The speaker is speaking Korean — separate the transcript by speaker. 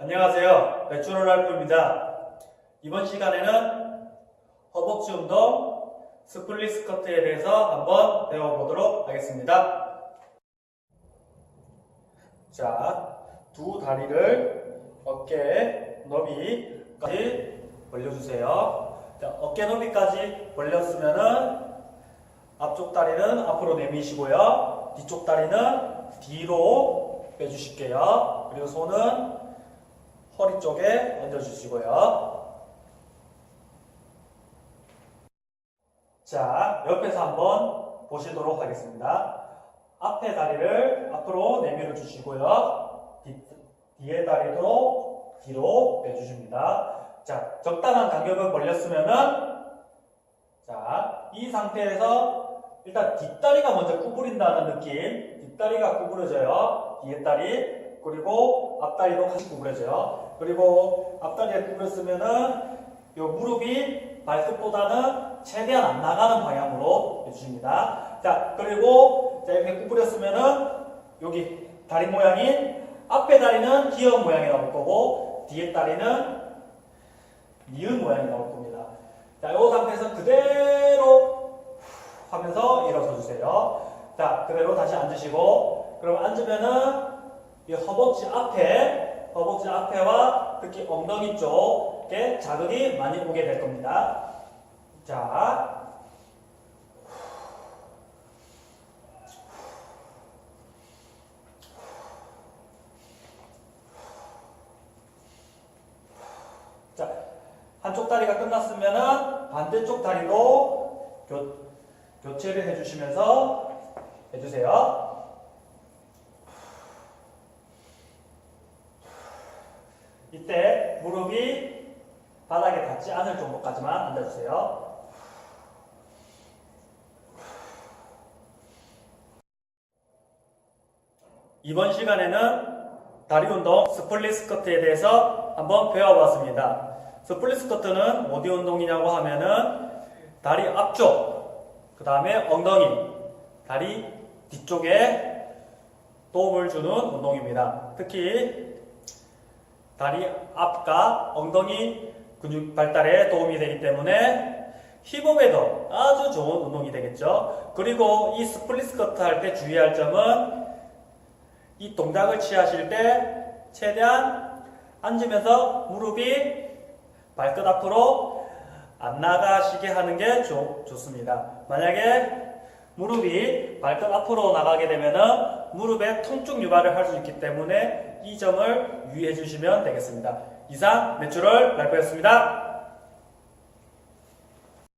Speaker 1: 안녕하세요. 내추럴 알프입니다. 이번 시간에는 허벅지 운동, 스플릿 스커트에 대해서 한번 배워보도록 하겠습니다. 자, 두 다리를 어깨 너비까지 벌려주세요. 자, 어깨 너비까지 벌렸으면은 앞쪽 다리는 앞으로 내미시고요. 뒤쪽 다리는 뒤로 빼주실게요. 그리고 손은 허리 쪽에 얹어주시고요. 자, 옆에서 한번 보시도록 하겠습니다. 앞에 다리를 앞으로 내밀어 주시고요. 뒤, 뒤에 다리도 뒤로 빼주십니다. 자, 적당한 간격을 벌렸으면은, 자, 이 상태에서 일단 뒷다리가 먼저 구부린다는 느낌. 뒷다리가 구부러져요. 뒤에 다리. 그리고 앞다리도 같이 구부러져요. 그리고 앞다리에 구부렸으면은 요 무릎이 발끝보다는 최대한 안 나가는 방향으로 해주십니다. 자, 그리고 자, 이렇게 구부렸으면은 여기 다리 모양이 앞에 다리는 기역 모양이 나올 거고 뒤에 다리는 니은 모양이 나올 겁니다. 자, 이 상태에서 그대로 하면서 일어서 주세요. 자, 그대로 다시 앉으시고, 그럼 앉으면은 이 허벅지 앞에, 허벅지 앞에와 특히 엉덩이 쪽에 자극이 많이 오게 될 겁니다. 자, 자, 한쪽 다리가 끝났으면은 반대쪽 다리도 교, 교체를 해주시면서 해주세요. 이때 무릎이 바닥에 닿지 않을 정도까지만 앉아주세요. 이번 시간에는 다리 운동 스플릿 스커트에 대해서 한번 배워봤습니다. 스플릿 스커트는 어디 운동이냐고 하면은 다리 앞쪽, 그 다음에 엉덩이, 다리 뒤쪽에 도움을 주는 운동입니다. 특히 다리 앞과 엉덩이 근육 발달에 도움이 되기 때문에 힙업에도 아주 좋은 운동이 되겠죠. 그리고 이 스플릿 스커트 할 때 주의할 점은 이 동작을 취하실 때 최대한 앉으면서 무릎이 발끝 앞으로 안 나가시게 하는 게 좋, 좋습니다. 만약에 무릎이 발끝 앞으로 나가게 되면은 무릎에 통증 유발을 할 수 있기 때문에 이 점을 유의해 주시면 되겠습니다. 이상 내추럴 라이프였습니다.